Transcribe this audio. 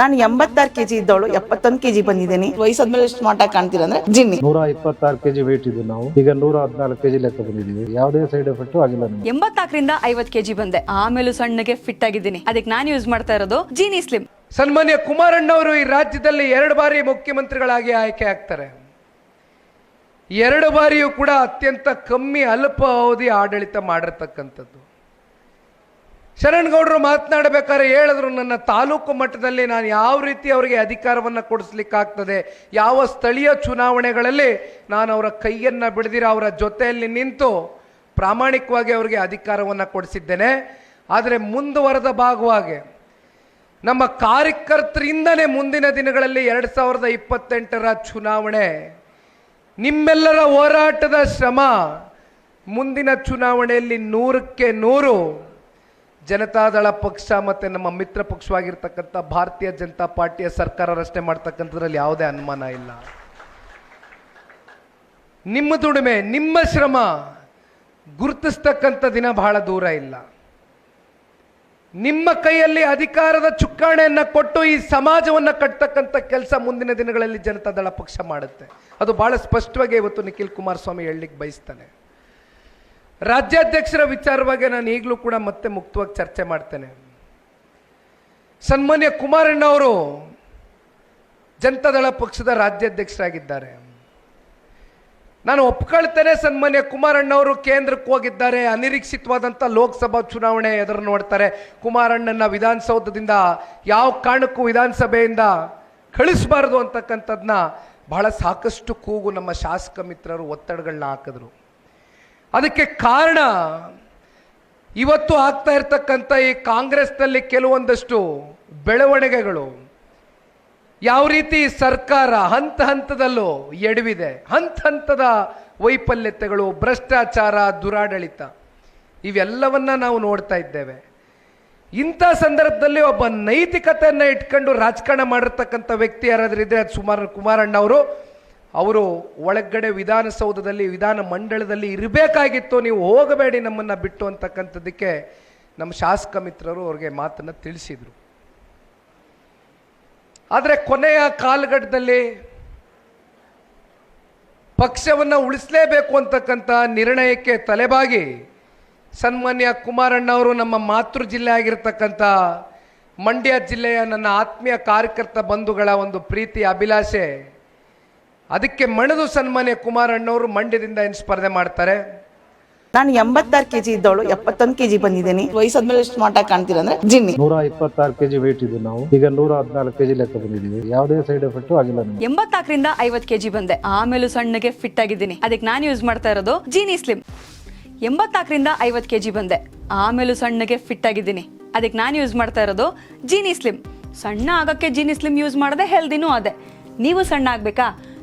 ನಾನು ಎಂಬತ್ತಾರು ಕೆಜಿ ಇದ್ದವಳು ಎಪ್ಪತ್ತೊಂದು ಕೆಜಿ ಬಂದಿದ್ದೀನಿ. ವಯಸ್ಸಾದ್ಮೇಲೆ ಸ್ಮಾರ್ಟ್ ಆಗಿ ಕಾಣ್ತೀರ ಅಂದ್ರೆ ಜಿನ್ನಿ. ನೂರ ಇಪ್ಪತ್ತಾರು ಕೆಜಿ ವೇಟ್ ಇದ್ದು ನಾವು. ಈಗ ನೂರ ಹದಿನಾಲ್ಕು ಕೆಜಿ ಲೆಕ್ಕ ಬಂದಿದ್ದೀವಿ. ಯಾವುದೇ ಸೈಡ್ ಎಫೆಕ್ಟ್ ಆಗಿಲ್ಲ ನಮಗೆ. ಎಂಬತ್ನಾಲ್ಕರಿಂದ ಐವತ್ ಕೆಜಿ ಬಂದೆ. ಆಮೇಲೂ ಸಣ್ಣಗೆ ಫಿಟ್ ಆಗಿದ್ದೀನಿ. ಅದಕ್ಕೆ ನಾನು ಯೂಸ್ ಮಾಡ್ತಾ ಇರೋದು ಜೀನಿ ಸ್ಲಿಮ್ ಸನ್ಮಾನ್ಯ ಕುಮಾರಣ್ಣವರು ಈ ರಾಜ್ಯದಲ್ಲಿ ಎರಡು ಬಾರಿ ಮುಖ್ಯಮಂತ್ರಿಗಳಾಗಿ ಆಯ್ಕೆ ಆಗ್ತಾರೆ. ಎರಡು ಬಾರಿಯೂ ಕೂಡ ಅತ್ಯಂತ ಕಮ್ಮಿ ಅಲ್ಪ ಅವಧಿ ಆಡಳಿತ ಮಾಡಿರ್ತಕ್ಕಂಥದ್ದು. ಶರಣಗೌಡರು ಮಾತನಾಡಬೇಕಾದ್ರೆ ಹೇಳಿದ್ರು, ನನ್ನ ತಾಲೂಕು ಮಟ್ಟದಲ್ಲಿ ನಾನು ಯಾವ ರೀತಿ ಅವರಿಗೆ ಅಧಿಕಾರವನ್ನು ಕೊಡಿಸ್ಲಿಕ್ಕಾಗ್ತದೆ, ಯಾವ ಸ್ಥಳೀಯ ಚುನಾವಣೆಗಳಲ್ಲಿ ನಾನು ಅವರ ಕೈಯನ್ನು ಬಿಡದಿರ ಅವರ ಜೊತೆಯಲ್ಲಿ ನಿಂತು ಪ್ರಾಮಾಣಿಕವಾಗಿ ಅವರಿಗೆ ಅಧಿಕಾರವನ್ನು ಕೊಡಿಸಿದ್ದೇನೆ. ಆದರೆ ಮುಂದುವರೆದ ಭಾಗವಾಗಿ ನಮ್ಮ ಕಾರ್ಯಕರ್ತರಿಂದನೇ ಮುಂದಿನ ದಿನಗಳಲ್ಲಿ ಎರಡು ಸಾವಿರದ ಇಪ್ಪತ್ತೆಂಟರ ಚುನಾವಣೆ, ನಿಮ್ಮೆಲ್ಲರ ಹೋರಾಟದ ಶ್ರಮ ಮುಂದಿನ ಚುನಾವಣೆಯಲ್ಲಿ ನೂರಕ್ಕೆ ನೂರು ಜನತಾದಳ ಪಕ್ಷ ಮತ್ತು ನಮ್ಮ ಮಿತ್ರ ಪಕ್ಷವಾಗಿರ್ತಕ್ಕಂಥ ಭಾರತೀಯ ಜನತಾ ಪಾರ್ಟಿಯ ಸರ್ಕಾರ ರಚನೆ ಮಾಡ್ತಕ್ಕಂಥದ್ರಲ್ಲಿ ಯಾವುದೇ ಅನುಮಾನ ಇಲ್ಲ. ನಿಮ್ಮ ದುಡಿಮೆ, ನಿಮ್ಮ ಶ್ರಮ ಗುರುತಿಸ್ತಕ್ಕಂಥ ದಿನ ಬಹಳ ದೂರ ಇಲ್ಲ. ನಿಮ್ಮ ಕೈಯಲ್ಲಿ ಅಧಿಕಾರದ ಚುಕ್ಕಾಣೆಯನ್ನು ಕೊಟ್ಟು ಈ ಸಮಾಜವನ್ನು ಕಟ್ತಕ್ಕಂಥ ಕೆಲಸ ಮುಂದಿನ ದಿನಗಳಲ್ಲಿ ಜನತಾದಳ ಪಕ್ಷ ಮಾಡುತ್ತೆ. ಅದು ಬಹಳ ಸ್ಪಷ್ಟವಾಗಿ ಇವತ್ತು ನಿಖಿಲ್ ಕುಮಾರಸ್ವಾಮಿ ಹೇಳಲಿಕ್ಕೆ ಬಯಸ್ತಾನೆ. ರಾಜ್ಯಾಧ್ಯಕ್ಷರ ವಿಚಾರವಾಗಿ ನಾನು ಈಗಲೂ ಕೂಡ ಮತ್ತೆ ಮುಕ್ತವಾಗಿ ಚರ್ಚೆ ಮಾಡ್ತೇನೆ. ಸನ್ಮಾನ್ಯ ಕುಮಾರಣ್ಣ ಅವರು ಜನತಾದಳ ಪಕ್ಷದ ರಾಜ್ಯಾಧ್ಯಕ್ಷರಾಗಿದ್ದಾರೆ. ನಾನು ಒಪ್ಕೊಳ್ತೇನೆ ಸನ್ಮಾನ್ಯ ಕುಮಾರಣ್ಣವರು ಕೇಂದ್ರಕ್ಕೆ ಹೋಗಿದ್ದಾರೆ. ಅನಿರೀಕ್ಷಿತವಾದಂಥ ಲೋಕಸಭಾ ಚುನಾವಣೆ ಎದುರು ನೋಡ್ತಾರೆ. ಕುಮಾರಣ್ಣನ ವಿಧಾನಸೌಧದಿಂದ ಯಾವ ಕಾರಣಕ್ಕೂ ವಿಧಾನಸಭೆಯಿಂದ ಕಳಿಸಬಾರ್ದು ಅಂತಕ್ಕಂಥದ್ದನ್ನ ಬಹಳ ಸಾಕಷ್ಟು ಕೂಗು ನಮ್ಮ ಶಾಸಕ ಮಿತ್ರರು ಒತ್ತಡಗಳನ್ನ ಹಾಕಿದ್ರು. ಅದಕ್ಕೆ ಕಾರಣ, ಇವತ್ತು ಆಗ್ತಾ ಇರ್ತಕ್ಕಂಥ ಈ ಕಾಂಗ್ರೆಸ್ನಲ್ಲಿ ಕೆಲವೊಂದಷ್ಟು ಬೆಳವಣಿಗೆಗಳು. ಯಾವ ರೀತಿ ಸರ್ಕಾರ ಹಂತ ಹಂತದಲ್ಲೂ ಎಡವಿದೆ, ಹಂತ ಹಂತದ ವೈಫಲ್ಯತೆಗಳು, ಭ್ರಷ್ಟಾಚಾರ, ದುರಾಡಳಿತ, ಇವೆಲ್ಲವನ್ನ ನಾವು ನೋಡ್ತಾ ಇದ್ದೇವೆ. ಇಂಥ ಸಂದರ್ಭದಲ್ಲಿ ಒಬ್ಬ ನೈತಿಕತೆಯನ್ನು ಇಟ್ಕೊಂಡು ರಾಜಕಾರಣ ಮಾಡಿರ್ತಕ್ಕಂಥ ವ್ಯಕ್ತಿ ಯಾರಾದ್ರೂ ಇದ್ರೆ ಅದು ಸುಮಾರು ಕುಮಾರಣ್ಣ ಅವರು ಅವರು ಒಳಗಡೆ ವಿಧಾನಸೌಧದಲ್ಲಿ ವಿಧಾನ ಮಂಡಳದಲ್ಲಿ ಇರಬೇಕಾಗಿತ್ತು. ನೀವು ಹೋಗಬೇಡಿ ನಮ್ಮನ್ನು ಬಿಟ್ಟು ಅಂತಕ್ಕಂಥದ್ದಕ್ಕೆ ನಮ್ಮ ಶಾಸಕ ಮಿತ್ರರು ಅವ್ರಿಗೆ ಮಾತನ್ನು ತಿಳಿಸಿದರು. ಆದರೆ ಕೊನೆಯ ಕಾಲಘಟ್ಟದಲ್ಲಿ ಪಕ್ಷವನ್ನು ಉಳಿಸಲೇಬೇಕು ಅಂತಕ್ಕಂಥ ನಿರ್ಣಯಕ್ಕೆ ತಲೆಬಾಗಿ ಸನ್ಮಾನ್ಯ ಕುಮಾರಣ್ಣ ಅವರು ನಮ್ಮ ಮಾತೃ ಜಿಲ್ಲೆ ಆಗಿರತಕ್ಕಂಥ ಮಂಡ್ಯ ಜಿಲ್ಲೆಯ ನನ್ನ ಆತ್ಮೀಯ ಕಾರ್ಯಕರ್ತ ಬಂಧುಗಳ ಒಂದು ಪ್ರೀತಿ, ಅಭಿಲಾಷೆ ಅದಕ್ಕೆ ಮಣದು ಸನ್ಮಾನ್ಯ ಕುಮಾರಣ್ಣವರು ಮಂಡ್ಯದಿಂದ ಏನು ಸ್ಪರ್ಧೆ ಮಾಡ್ತಾರೆ? ನಾನು ಎಂಬತ್ತಾರು ಕೆಜಿ ಇದ್ದವಳು ಎಪ್ಪತ್ತೊಂದು ಕೆಜಿ ಬಂದಿದ್ದೀನಿ. ವಯಸ್ಸಾದ್ಮೇಲೆ ಸ್ಮಾರ್ಟ್ ಆಗಿ ಕಾಣ್ತೀರ ಅಂದ್ರೆ ಜಿನ್ನಿ. ನೂರ ಇಪ್ಪತ್ತಾರು ಕೆಜಿ ವೇಟ್ ಇದ್ದು ನಾವು. ಈಗ ನೂರ ಹದಿನಾಲ್ಕು ಕೆಜಿ ಲೆಕ್ಕ ಬಂದಿದ್ದೀವಿ. ಯಾವುದೇ ಸೈಡ್ ಎಫೆಕ್ಟ್ ಆಗಿಲ್ಲ ಎಂಬತ್ತಾಕರಿಂದ ಐವತ್ತು ಐವತ್ ಕೆಜಿ ಬಂದೆ. ಆಮೇಲೂ ಸಣ್ಣಗೆ ಫಿಟ್ ಆಗಿದ್ದೀನಿ. ಅದಕ್ಕೆ ನಾನು ಯೂಸ್ ಮಾಡ್ತಾ ಇರೋದು ಜೀನಿ ಸ್ಲಿಮ್ ಎಂಬತ್ತಾಕರಿಂದ ಐವತ್ ಕೆಜಿ ಬಂದೆ. ಆಮೇಲೂ ಸಣ್ಣಗೆ ಫಿಟ್ ಆಗಿದ್ದೀನಿ. ಅದಕ್ಕೆ ನಾನು ಯೂಸ್ ಮಾಡ್ತಾ ಇರೋದು ಜೀನಿ ಸ್ಲಿಮ್ ಸಣ್ಣ ಆಗಕ್ಕೆ ಜೀನಿ ಸ್ಲಿಮ್ ಯೂಸ್ ಮಾಡದೆ ಹೆಲ್ದಿನೂ ಅದೇ. ನೀವು ಸಣ್ಣ ಆಗ್ಬೇಕಾ?